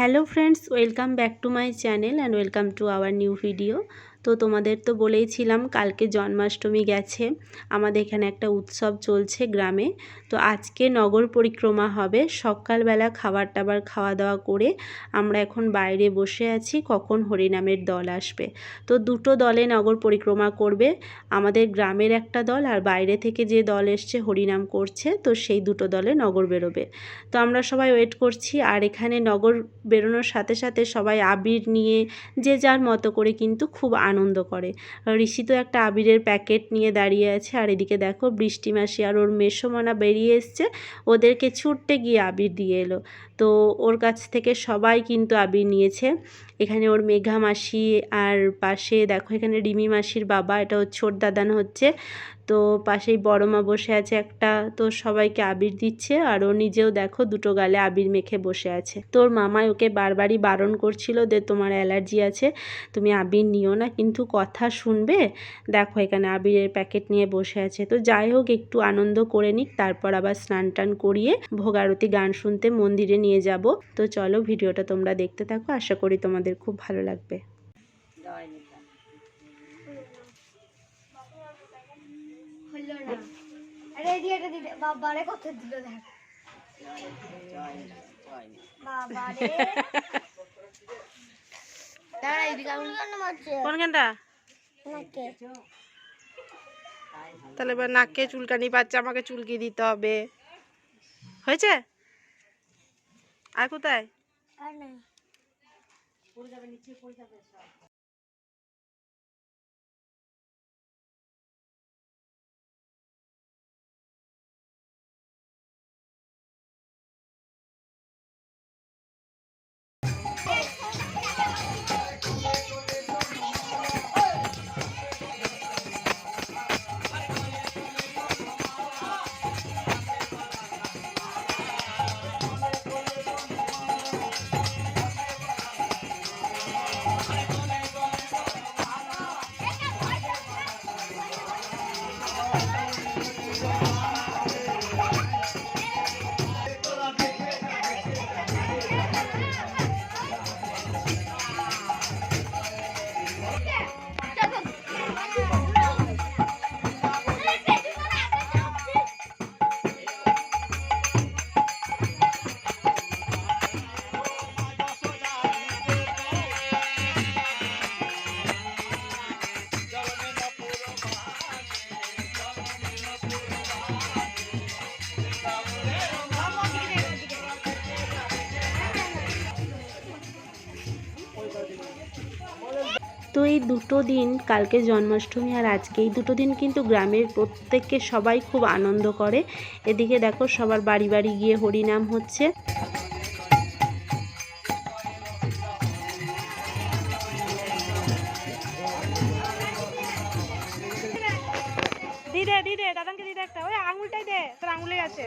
Hello friends, welcome back to my channel and welcome to our new video. তো তোমাদের তো বলেইছিলাম কালকে জন্মাষ্টমী গেছে আমাদের এখানে একটা উৎসব চলছে গ্রামে তো আজকে নগর পরিক্রমা হবে সকালবেলা খাবার টাবার খাওয়া দাওয়া করে আমরা এখন বাইরে বসে আছি কখন হরিনামের দল আসবে তো দুটো দলে নগর পরিক্রমা করবে আমাদের গ্রামের একটা দল আর বাইরে থেকে যে দল এসছে হরিনাম করছে তো সেই দুটো দলে নগর বেরোবে তো আমরা সবাই ওয়েট করছি আর এখানে নগর বেরোনোর সাথে সাথে সবাই আবির নিয়ে যে যার মতো করে কিন্তু খুব আনন্দ করে ঋষি তো একটা আবিরের প্যাকেট নিয়ে দাঁড়িয়ে আছে আর এদিকে দেখো বৃষ্টি মাসি আর ওর মেসোমানা বেরিয়ে এসছে ওদেরকে ছুটতে গিয়ে আবির দিয়ে এলো তো ওর কাছ থেকে সবাই কিন্তু আবির নিয়েছে এখানে ওর মেঘা মাসি আর পাশে দেখো এখানে রিমি মাসির বাবা এটা ওর ছোট দাদান হচ্ছে তো পাশেই বড় মা বসে আছে একটা তো সবাইকে আবির দিচ্ছে আর ও নিজেও দেখো দুটো গালে আবির মেখে বসে আছে তোর মামা ওকে বারবারই বারণ করছিল যে তোমার অ্যালার্জি আছে তুমি আবির নিও না কিন্তু কথা শুনবে দেখো এখানে আবিরের প্যাকেট নিয়ে বসে আছে তো যাই হোক একটু আনন্দ করে নিক তারপর আবার স্নান টান করিয়ে ভোগারতি গান শুনতে মন্দিরে নিয়ে যাব তো চলো ভিডিওটা তোমরা দেখতে থাকো আশা করি তোমাদের খুব ভালো লাগবে কত দিল নাকে তাহলে এবার নাকে চুলকানি পাচ্ছে আমাকে চুলকি দিতে হবে হয়েছে আর কোথায় তো এই দুটো দিন কালকে জন্মাষ্টমী আর আজকে এই দুটো দিন কিন্তু গ্রামের প্রত্যেককে সবাই খুব আনন্দ করে এদিকে দেখো সবার বাড়ি বাড়ি গিয়ে হরিনাম হচ্ছে তোর আঙুলে আছে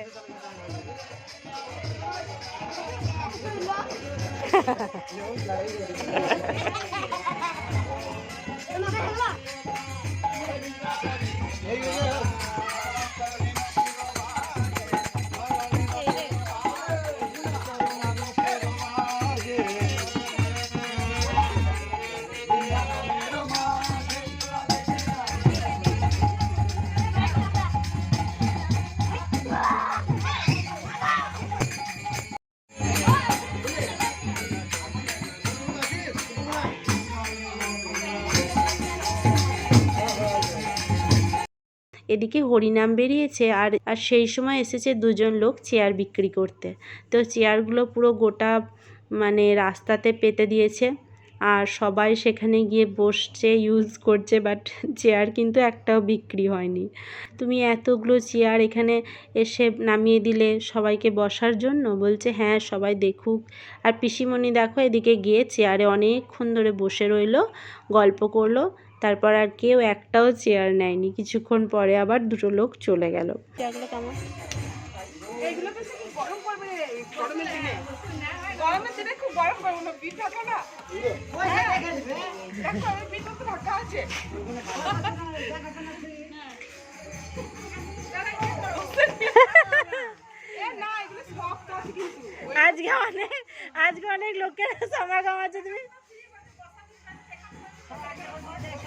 Hey, you know. এদিকে হরিনাম বেরিয়েছে আর আর সেই সময় এসেছে দুজন লোক চেয়ার বিক্রি করতে তো চেয়ারগুলো পুরো গোটা মানে রাস্তাতে পেতে দিয়েছে আর সবাই সেখানে গিয়ে বসছে ইউজ করছে বাট চেয়ার কিন্তু একটাও বিক্রি হয়নি তুমি এতগুলো চেয়ার এখানে এসে নামিয়ে দিলে সবাইকে বসার জন্য বলছে হ্যাঁ সবাই দেখুক আর পিসিমণি দেখো এদিকে গিয়ে চেয়ারে অনেকক্ষণ ধরে বসে রইল গল্প করলো তারপর আর কেউ একটাও চেয়ার নেয়নি কিছুক্ষণ পরে আবার দুটো লোক চলে গেল হ্যাঁ, আজকে অনেক আজকে অনেক লোকের সমাগম আছে তুমি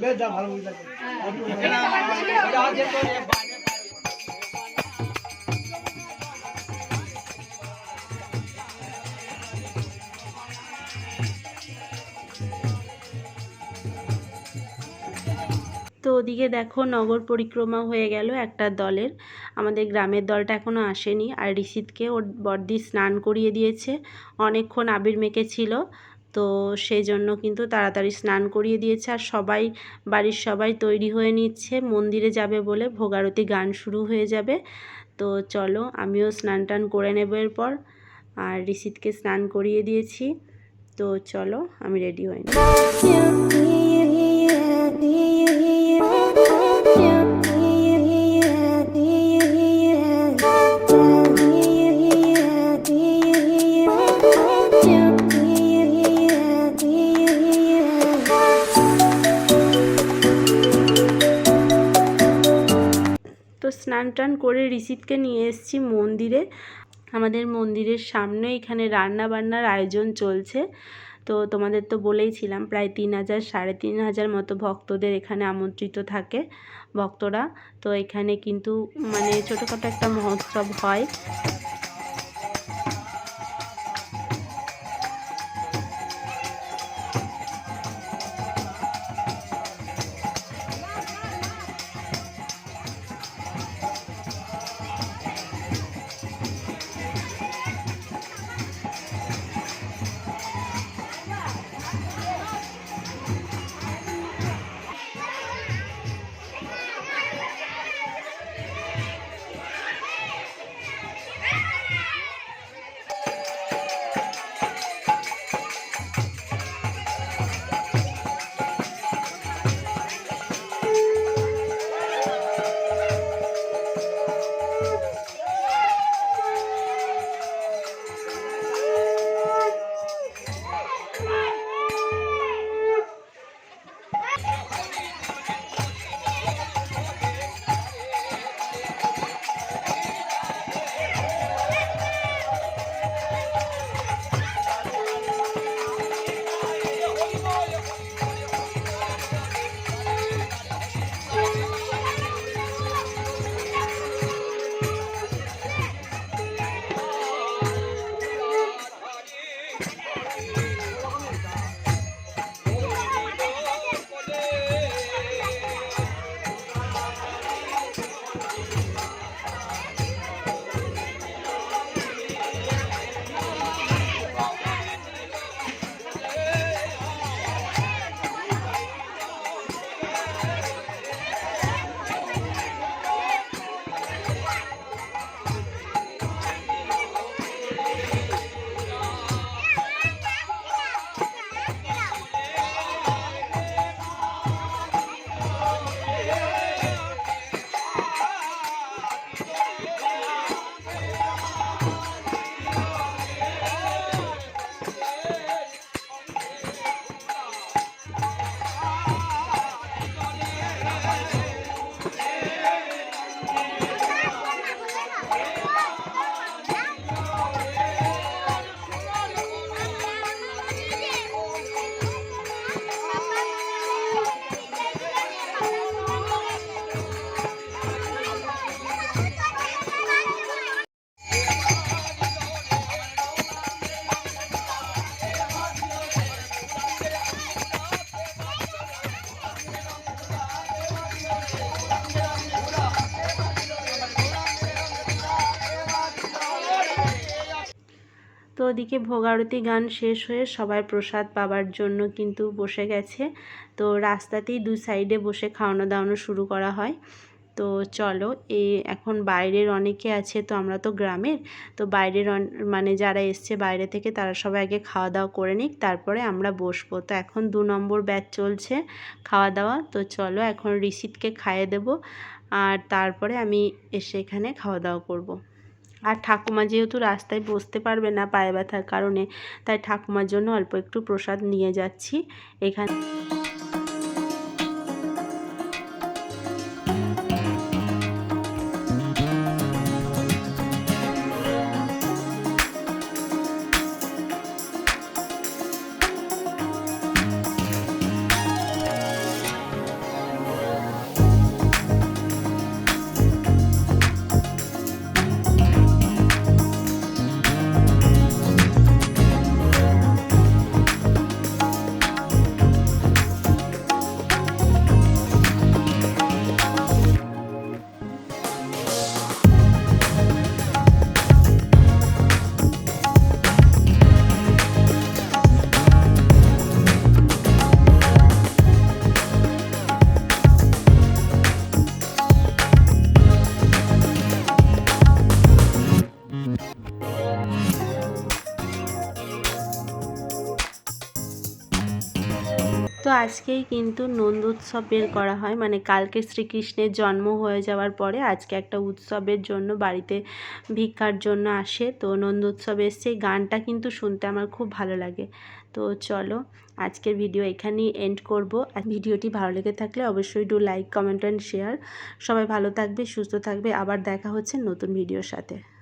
তো ওদিকে দেখো নগর পরিক্রমা হয়ে গেল একটা দলের আমাদের গ্রামের দলটা এখনও আসেনি আর ঋষিতকে ওর বর্দি স্নান করিয়ে দিয়েছে অনেকক্ষণ আবির মেখেছিল তো সেই জন্য কিন্তু তাড়াতাড়ি স্নান করিয়ে দিয়েছে আর সবাই বাড়ির সবাই তৈরি হয়ে নিচ্ছে মন্দিরে যাবে বলে ভোগারতি গান শুরু হয়ে যাবে তো চলো আমিও স্নান টান করে নেব এরপর আর ঋষিতকে স্নান করিয়ে দিয়েছি তো চলো আমি রেডি হয়ে নিই টান করে রিসিটকে নিয়ে এসেছি মন্দিরে আমাদের মন্দিরের সামনে এখানে রান্না বান্নার আয়োজন চলছে তো তোমাদের তো বলেইছিলাম প্রায় তিন হাজার সাড়ে তিন হাজার মতো ভক্তদের এখানে আমন্ত্রিত থাকে ভক্তরা তো এখানে কিন্তু মানে ছোটোখাটো একটা মহোৎসব হয় ওদিকে ভোগারতি গান শেষ হয়ে সবাই প্রসাদ পাবার জন্য কিন্তু বসে গেছে তো রাস্তাতেই দু সাইডে বসে খাওয়ানো দাওয়ানো শুরু করা হয় তো চলো এ এখন বাইরের অনেকে আছে তো আমরা তো গ্রামের তো বাইরের মানে যারা এসছে বাইরে থেকে তারা সবাই আগে খাওয়া দাওয়া করে নিক তারপরে আমরা বসবো তো এখন দু নম্বর ব্যাচ চলছে খাওয়া দাওয়া তো চলো এখন ঋষিতকে খাইয়ে দেব আর তারপরে আমি এসে এখানে খাওয়া দাওয়া করবো আর ঠাকুমা যেহেতু রাস্তায় বসতে পারবে না পায়ে ব্যথার কারণে তাই ঠাকুমার জন্য অল্প একটু প্রসাদ নিয়ে যাচ্ছি এখানে তো আজকেই কিন্তু নন্দ উৎসব বের করা হয় মানে কালকে শ্রীকৃষ্ণের জন্ম হয়ে যাওয়ার পরে আজকে একটা উৎসবের জন্য বাড়িতে ভিক্ষার জন্য আসে তো নন্দ উৎসব এসছে গানটা কিন্তু শুনতে আমার খুব ভালো লাগে তো চলো আজকের ভিডিও এখানেই এন্ড করব ভিডিওটি ভালো লেগে থাকলে অবশ্যই do like comment and share সবাই ভালো থাকবে সুস্থ থাকবে আবার দেখা হচ্ছে নতুন ভিডিওর সাথে